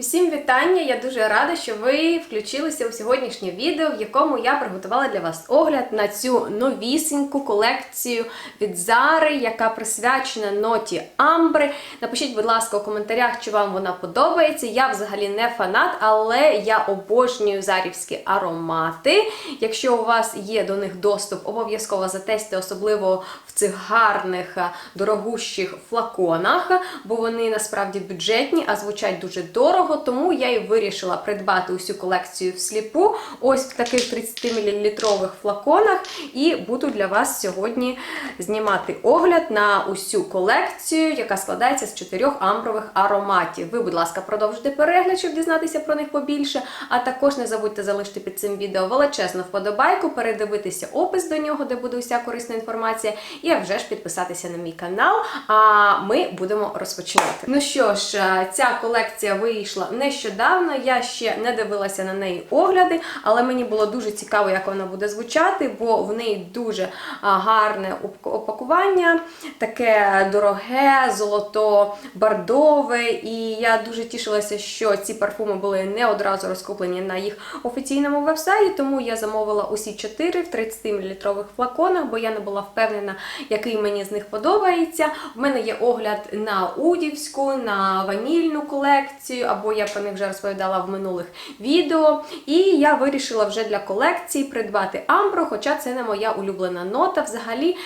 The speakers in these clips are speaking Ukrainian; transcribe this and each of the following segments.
Усім вітання! Я дуже рада, що ви включилися у сьогоднішнє відео, в якому я приготувала для вас огляд на цю новісіньку колекцію від Зари, яка присвячена ноті Амбри. Напишіть, будь ласка, у коментарях, чи вам вона подобається. Я взагалі не фанат, але я обожнюю зарівські аромати. Якщо у вас є до них доступ, обов'язково затестьте, особливо в цих гарних, дорогущих флаконах, бо вони насправді бюджетні, а звучать дуже дорого. Тому я і вирішила придбати усю колекцію всліпу, ось в таких 30-мл флаконах, і буду для вас сьогодні знімати огляд на усю колекцію, яка складається з чотирьох амбрових ароматів. Ви, будь ласка, продовжуйте перегляд, щоб дізнатися про них побільше. А також не забудьте залишити під цим відео величезну вподобайку, передивитися опис до нього, де буде уся корисна інформація, і а вже ж підписатися на мій канал. А ми будемо розпочинати. Ну що ж, е, ця колекція вийшла нещодавно. Я ще не дивилася на неї огляди, але мені було дуже цікаво, як вона буде звучати, бо в неї дуже гарне опакування, таке дороге, золото-бардове. І я дуже тішилася, що ці парфуми були не одразу розкуплені на їх офіційному вебсайті, тому я замовила усі чотири в 30-мл флаконах, бо я не була впевнена, який мені з них подобається. В мене є огляд на удівську, на ванільну колекцію, або я про них вже розповідала в минулих відео. І я вирішила вже для колекції придбати амбро, хоча це не моя улюблена нота. Взагалі.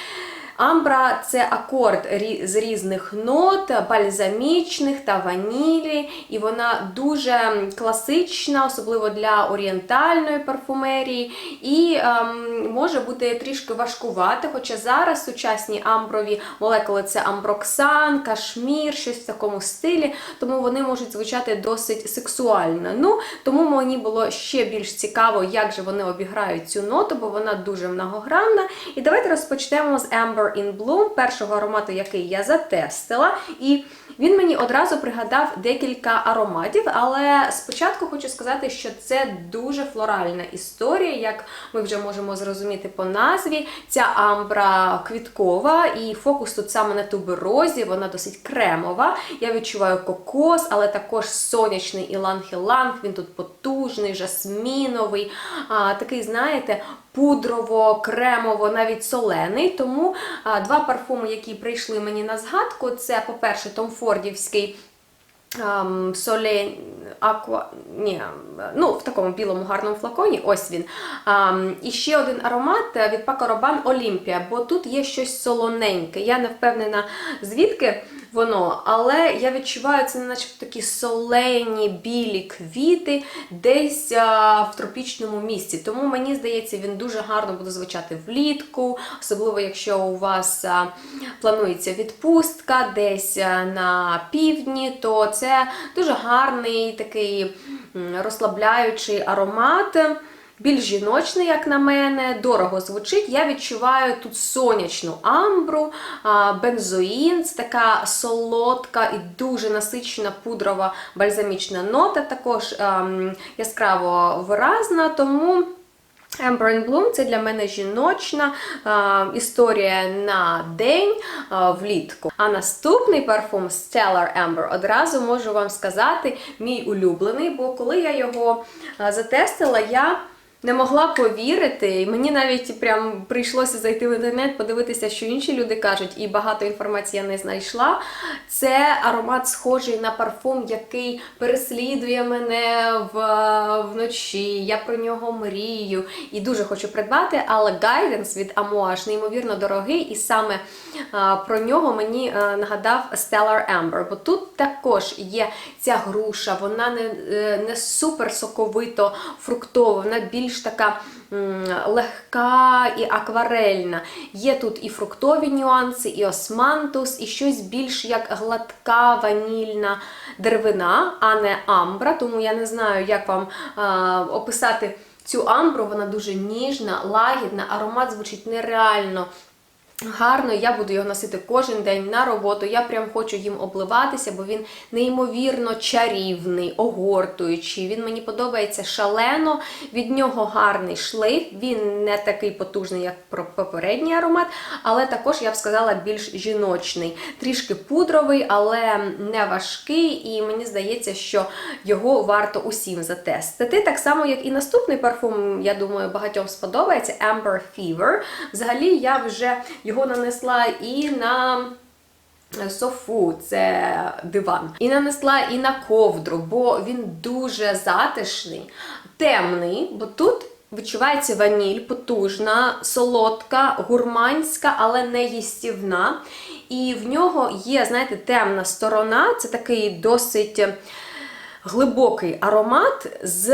Амбра це акорд з різних нот, бальзамічних та ванілі, і вона дуже класична, особливо для орієнтальної парфумерії, і ем, може бути трішки важкувати. Хоча зараз сучасні амброві молекули це амброксан, кашмір, щось в такому стилі, тому вони можуть звучати досить сексуально. Ну, тому мені було ще більш цікаво, як же вони обіграють цю ноту, бо вона дуже многогранна. І давайте розпочнемо з Amber in Bloom, першого аромату, який я затестила. І він мені одразу пригадав декілька ароматів, але спочатку хочу сказати, що це дуже флоральна історія, як ми вже можемо зрозуміти по назві. Ця амбра квіткова, і фокус тут саме на туберозі, вона досить кремова. Я відчуваю кокос, але також сонячний іланг-іланг, він тут потужний, жасміновий, а, такий, знаєте, пудрово, кремово, навіть солений. Тому а, два парфуми, які прийшли мені на згадку, це, по-перше, Том Фордівський. Um, соле аква, ні, ну в такому білому гарному флаконі, ось він. Um, і ще один аромат від Paco Rabanne Олімпія, бо тут є щось солоненьке. Я не впевнена, звідки воно, але я відчуваю це, начебто такі солені білі квіти десь а, в тропічному місці. Тому мені здається, він дуже гарно буде звучати влітку, особливо якщо у вас а, планується відпустка десь а, на півдні, то це дуже гарний такий розслабляючий аромат. Більш жіночний, як на мене, дорого звучить. Я відчуваю тут сонячну амбру, а, бензоїн, це така солодка і дуже насичена пудрова бальзамічна нота, також ем, яскраво виразна, тому. Amber in Bloom це для мене жіночна е, історія на день е, влітку. А наступний парфум Stellar Amber одразу можу вам сказати мій улюблений, бо коли я його е, затестила, я не могла повірити, і мені навіть прям прийшлося зайти в інтернет, подивитися, що інші люди кажуть, і багато інформації я не знайшла. Це аромат схожий на парфум, який переслідує мене в, вночі. Я про нього мрію і дуже хочу придбати, але Guidance від Amouage неймовірно дорогий, і саме а, про нього мені а, нагадав Stellar Amber. Бо тут також є ця груша, вона не, е, не супер соковито фруктова, вона більш така легка і акварельна. Є тут і фруктові нюанси, і османтус, і щось більш як гладка ванільна деревина, а не амбра. Тому я не знаю, як вам е, описати цю амбру. Вона дуже ніжна, лагідна, аромат звучить нереально Гарно, я буду його носити кожен день на роботу. Я прям хочу їм обливатися, бо він неймовірно чарівний, огортуючий. Він мені подобається шалено. Від нього гарний шлейф. Він не такий потужний, як попередній аромат, але також я б сказала більш жіночний. Трішки пудровий, але не важкий. І мені здається, що його варто усім затестити. Так само, як і наступний парфум, я думаю, багатьом сподобається Amber Fever. Взагалі, я вже його нанесла і на софу, це диван. І нанесла і на ковдру, бо він дуже затишний, темний, бо тут. Відчувається ваніль, потужна, солодка, гурманська, але не їстівна. І в нього є, знаєте, темна сторона. Це такий досить глибокий аромат з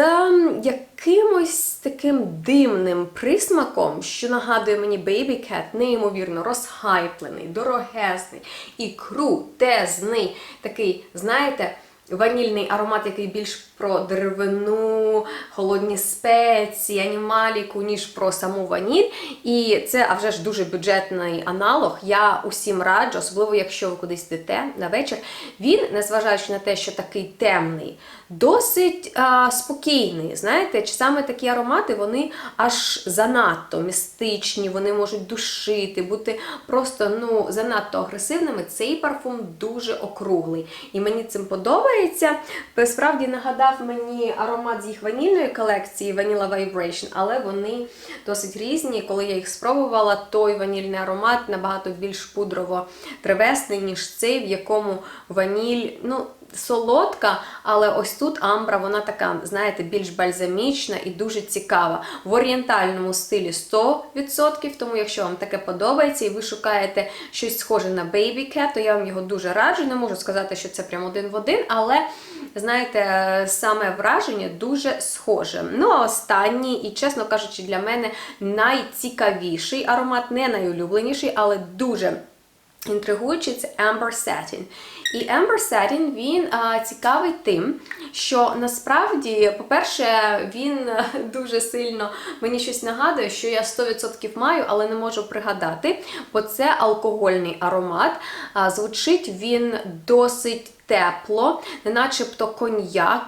якимось таким димним присмаком, що нагадує мені Baby Cat, неймовірно розхайплений, дорогезний і крутезний. Такий, знаєте, ванільний аромат, який більш про деревину, холодні спеції, анімаліку, ніж про саму ваніль. І це, а вже ж дуже бюджетний аналог. Я усім раджу, особливо якщо ви кудись йдете на вечір. Він, незважаючи на те, що такий темний, досить а, спокійний. Знаєте, чи саме такі аромати вони аж занадто містичні, вони можуть душити, бути просто ну, занадто агресивними. Цей парфум дуже округлий. І мені цим подобається. Справді нагадав мені аромат з їх ванільної колекції Vanilla Vibration, але вони досить різні. Коли я їх спробувала, той ванільний аромат набагато більш пудрово-древесний, ніж цей, в якому ваніль, ну, солодка, але ось тут амбра, вона така, знаєте, більш бальзамічна і дуже цікава. В орієнтальному стилі 100%, тому якщо вам таке подобається і ви шукаєте щось схоже на Baby Cat, то я вам його дуже раджу. Не можу сказати, що це прям один в один, але, знаєте, саме враження дуже схоже. Ну, а останній, і, чесно кажучи, для мене найцікавіший аромат, не найулюбленіший, але дуже. Інтригуючий це Amber Satin. І Amber Satin, він а, цікавий тим, що насправді, по-перше, він дуже сильно мені щось нагадує, що я 100% маю, але не можу пригадати, бо це алкогольний аромат. А, звучить він досить тепло, начебто коньяк,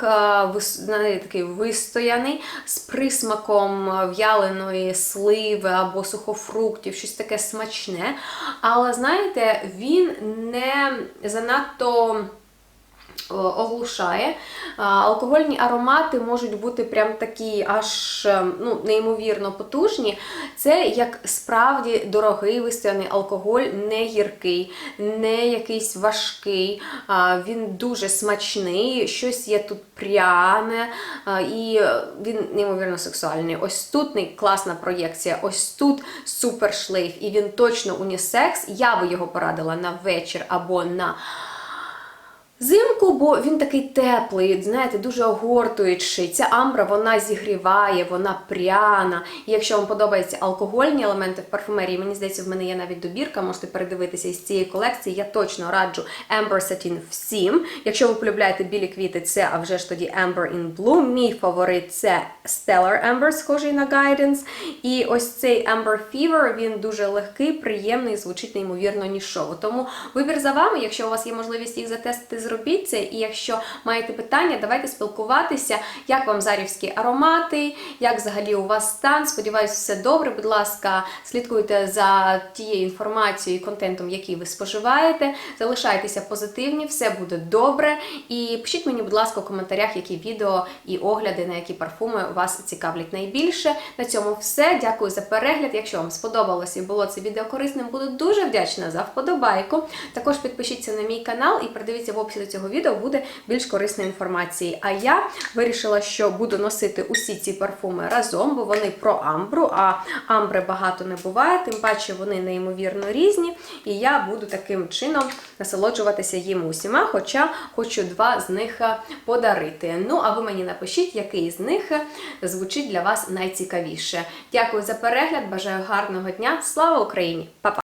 такий вистояний, з присмаком в'яленої сливи або сухофруктів, щось таке смачне. Але, знаєте, він не занадто. Оглушає. Алкогольні аромати можуть бути прям такі аж ну, неймовірно потужні. Це як справді дорогий вистояний алкоголь, не гіркий, не якийсь важкий. Він дуже смачний, щось є тут пряне, і він неймовірно сексуальний. Ось тут класна проєкція, ось тут супер шлейф, і він точно унісекс. Я би його порадила на вечір або на. Зимку, бо він такий теплий, знаєте, дуже огортуючий. Ця амбра вона зігріває, вона пряна. І якщо вам подобаються алкогольні елементи в парфумерії, мені здається, в мене є навіть добірка, можете передивитися із цієї колекції. Я точно раджу Amber Satin всім. Якщо ви полюбляєте білі квіти, це а вже ж тоді Amber in Bloom. Мій фаворит це Stellar Amber, схожий на Guidance. І ось цей Amber Fever, він дуже легкий, приємний, звучить неймовірно нішово. Тому вибір за вами, якщо у вас є можливість їх затестити, зробіть це. І якщо маєте питання, давайте спілкуватися, як вам зарівські аромати, як взагалі у вас стан. Сподіваюсь, все добре. Будь ласка, слідкуйте за тією інформацією і контентом, який ви споживаєте. Залишайтеся позитивні, все буде добре. І пишіть мені, будь ласка, у коментарях, які відео і огляди, на які парфуми вас цікавлять найбільше. На цьому все. Дякую за перегляд. Якщо вам сподобалося і було це відео корисним, буду дуже вдячна за вподобайку. Також підпишіться на мій канал і придивіться в описі до цього відео буде більш корисної інформації. А я вирішила, що буду носити усі ці парфуми разом, бо вони про амбру, а амбри багато не буває, тим паче вони неймовірно різні. І я буду таким чином насолоджуватися їм усіма, хоча хочу два з них подарити. Ну, а ви мені напишіть, який з них звучить для вас найцікавіше. Дякую за перегляд, бажаю гарного дня. Слава Україні! Па-па!